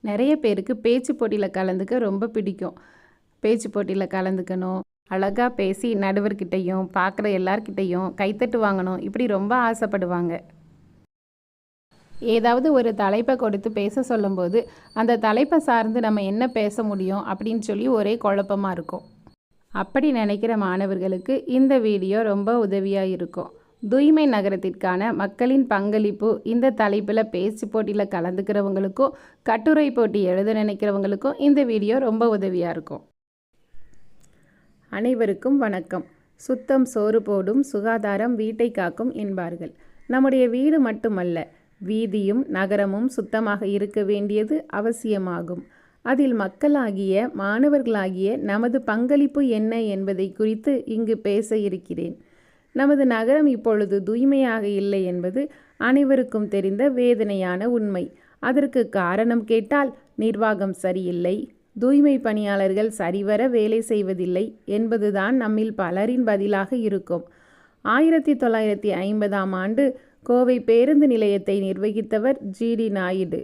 நிறைய பேருக்கு பேச்சு போட்டியில் கலந்துக்க ரொம்ப பிடிக்கும். பேச்சு போட்டியில் கலந்துக்கணும். அழகாக பேசி நடுவர்கிட்டையும் பார்க்குற எல்லார்கிட்டையும் கைத்தட்டு வாங்கணும். இப்படி ரொம்ப ஆசைப்படுவாங்க. ஏதாவது ஒரு தலைப்பை கொடுத்து பேச சொல்லும்போது அந்த தலைப்பை சார்ந்து நம்ம என்ன பேச முடியும் அப்படின்னு சொல்லி ஒரே குழப்பமாக இருக்கும். அப்படி நினைக்கிற மாணவர்களுக்கு இந்த வீடியோ ரொம்ப உதவியாக இருக்கும். தூய்மை நகரத்திற்கான மக்களின் பங்களிப்பு இந்த தலைப்பில் பேச்சு போட்டியில் கலந்துக்கிறவங்களுக்கும் கட்டுரை போட்டி எழுத நினைக்கிறவங்களுக்கும் இந்த வீடியோ ரொம்ப உதவியாக இருக்கும். அனைவருக்கும் வணக்கம். சுத்தம் சோறு போடும் சுகாதாரம் வீட்டை காக்கும் என்பார்கள். நம்முடைய வீடு மட்டுமல்ல வீதியும் நகரமும் சுத்தமாக இருக்க வேண்டியது அவசியமாகும். அதில் மக்களாகிய மாணவர்களாகிய நமது பங்களிப்பு என்ன என்பதை குறித்து இங்கு பேச இருக்கிறேன். நமது நகரம் இப்பொழுது தூய்மையாக இல்லை என்பது அனைவருக்கும் தெரிந்த வேதனையான உண்மை. அதற்கு காரணம் கேட்டால் நிர்வாகம் சரியில்லை தூய்மை பணியாளர்கள் சரிவர வேலை செய்வதில்லை என்பதுதான் நம்மில் பலரின் பதிலாக இருக்கும். ஆயிரத்தி தொள்ளாயிரத்தி ஐம்பதாம் ஆண்டு கோவை பேருந்து நிலையத்தை நிர்வகித்தவர் ஜிடி நாயுடு.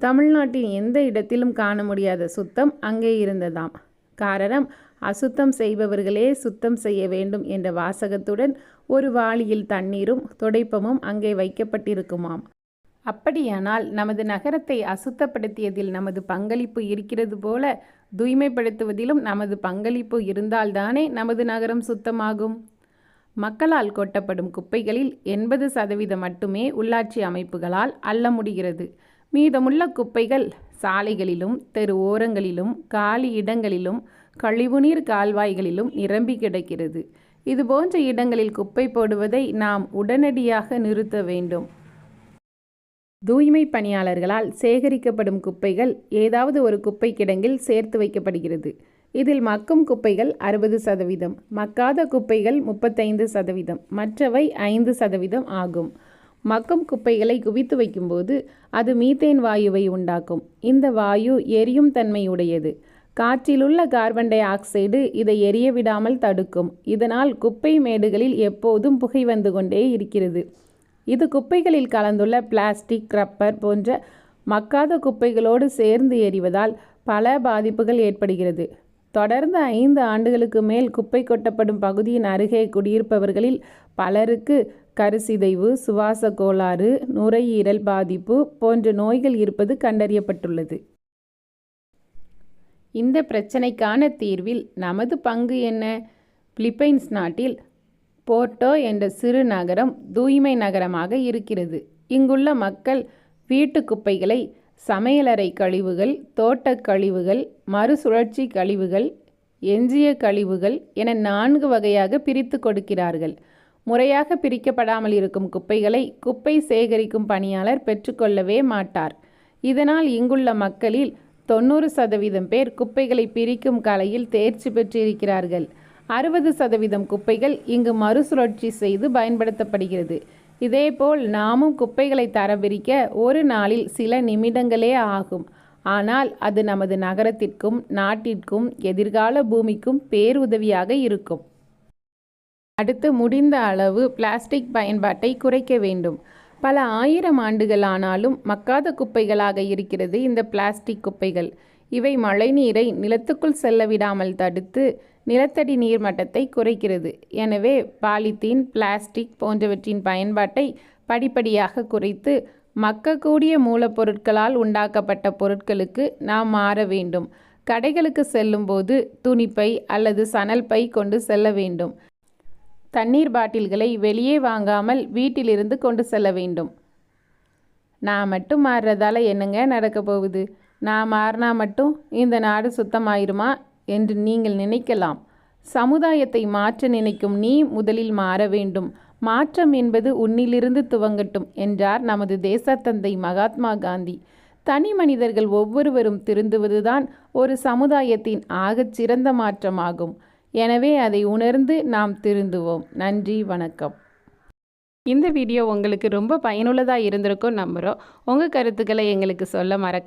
தமிழ்நாட்டின் எந்த இடத்திலும் காண முடியாத சுத்தம் அங்கே இருந்ததாம். காரணம் அசுத்தம் செய்பவர்களே சுத்தம் செய்ய வேண்டும் என்ற வாசகத்துடன் ஒரு வாளியில் தண்ணீரும் துடைப்பமும் அங்கே வைக்கப்பட்டிருக்குமாம். அப்படியானால் நமது நகரத்தை அசுத்தப்படுத்தியதில் நமது பங்களிப்பு இருக்கிறது போல தூய்மைப்படுத்துவதிலும் நமது பங்களிப்பு இருந்தால்தானே நமது நகரம் சுத்தமாகும்? மக்களால் கொட்டப்படும் குப்பைகளில் எண்பது சதவீதம் மட்டுமே உள்ளாட்சி அமைப்புகளால் அள்ள முடிகிறது. மீதமுள்ள குப்பைகள் சாலைகளிலும் தெரு ஓரங்களிலும் காலி இடங்களிலும் கழிவுநீர் கால்வாய்களிலும் நிரம்பி கிடக்கிறது. இதுபோன்ற இடங்களில் குப்பை போடுவதை நாம் உடனடியாக நிறுத்த வேண்டும். தூய்மை பணியாளர்களால் சேகரிக்கப்படும் குப்பைகள் ஏதாவது ஒரு குப்பை கிடங்கில் சேர்த்து வைக்கப்படுகிறது. இதில் மக்கும் குப்பைகள் அறுபது சதவீதம் மக்காத குப்பைகள் முப்பத்தைந்து சதவீதம் மற்றவை ஐந்து சதவீதம் ஆகும். மக்கும் குப்பைகளை குவித்து வைக்கும்போது அது மீத்தேன் வாயுவை உண்டாக்கும். இந்த வாயு எரியும் தன்மையுடையது. காற்றிலுள்ள கார்பன் டை ஆக்சைடு இதை எரிய விடாமல் தடுக்கும். இதனால் குப்பை மேடுகளில் எப்போதும் புகை வந்து கொண்டே இருக்கிறது. இது குப்பைகளில் கலந்துள்ள பிளாஸ்டிக் ரப்பர் போன்ற மக்காத குப்பைகளோடு சேர்ந்து எரிவதால் பல பாதிப்புகள் ஏற்படுகிறது. தொடர்ந்து ஐந்து ஆண்டுகளுக்கு மேல் குப்பை கொட்டப்படும் பகுதியின் அருகே குடியிருப்பவர்களில் பலருக்கு கருசிதைவு சுவாச கோளாறு நுரையீரல் பாதிப்பு போன்ற நோய்கள் இருப்பது கண்டறியப்பட்டுள்ளது. இந்த பிரச்சனைக்கான தீர்வில் நமது பங்கு என்ன? பிலிப்பைன்ஸ் நாட்டில் போர்ட்டோ என்ற சிறு நகரம் தூய்மை நகரமாக இருக்கிறது. இங்குள்ள மக்கள் வீட்டு குப்பைகளை சமையலறை கழிவுகள் தோட்டக் கழிவுகள் மறுசுழற்சி கழிவுகள் எஞ்சிய கழிவுகள் என நான்கு வகையாக பிரித்து கொடுக்கிறார்கள். முறையாக பிரிக்கப்படாமல் இருக்கும் குப்பைகளை குப்பை சேகரிக்கும் பணியாளர் பெற்றுக்கொள்ளவே மாட்டார். இதனால் இங்குள்ள மக்களில் தொண்ணூறு சதவீதம் பேர் குப்பைகளை பிரிக்கும் கலையில் தேர்ச்சி பெற்றிருக்கிறார்கள். அறுபது சதவீதம் குப்பைகள் இங்கு மறுசுழற்சி செய்து பயன்படுத்தப்படுகிறது. இதேபோல் நாமும் குப்பைகளை தரவிரிக்க ஒரு நாளில் சில நிமிடங்களே ஆகும். ஆனால் அது நமது நகரத்திற்கும் நாட்டிற்கும் எதிர்கால பூமிக்கும் பேருதவியாக இருக்கும். அடுத்து முடிந்த அளவு பிளாஸ்டிக் பயன்பாட்டை குறைக்க வேண்டும். பல ஆயிரம் ஆண்டுகள் ஆனாலும் மக்காத குப்பைகளாக இருக்கிறது இந்த பிளாஸ்டிக் குப்பைகள். இவை மழைநீரை நிலத்துக்குள் செல்ல விடாமல் தடுத்து நிலத்தடி நீர் மட்டத்தை குறைக்கிறது. எனவே பாலித்தீன் பிளாஸ்டிக் போன்றவற்றின் பயன்பாட்டை படிப்படியாக குறைத்து மக்கக்கூடிய மூலப்பொருட்களால் உண்டாக்கப்பட்ட பொருட்களுக்கு நாம் மாற வேண்டும். கடைகளுக்கு செல்லும்போது துணிப்பை அல்லது சணல் பை கொண்டு செல்ல வேண்டும். தண்ணீர் பாட்டில்களை வெளியே வாங்காமல் வீட்டிலிருந்து கொண்டு செல்ல வேண்டும். நான் மட்டும் மாறுறதால என்னங்க நடக்க போகுது? நான் மாறினா மட்டும் இந்த நாடு சுத்தமாயிருமா என்று நீங்கள் நினைக்கலாம். சமுதாயத்தை மாற்ற நினைக்கும் நீ முதலில் மாற வேண்டும். மாற்றம் என்பது உன்னிலிருந்து துவங்கட்டும் என்றார் நமது தேசத்தந்தை மகாத்மா காந்தி. தனி மனிதர்கள் ஒவ்வொருவரும் திருந்துவதுதான் ஒரு சமுதாயத்தின் ஆகச் சிறந்த மாற்றமாகும். எனவே அதை உணர்ந்து நாம் திருந்துவோம். நன்றி வணக்கம். இந்த வீடியோ உங்களுக்கு ரொம்ப பயனுள்ளதாக இருந்திருக்கும் நம்புகிறோம் உங்கள் கருத்துக்களை எங்களுக்கு சொல்ல மறக்க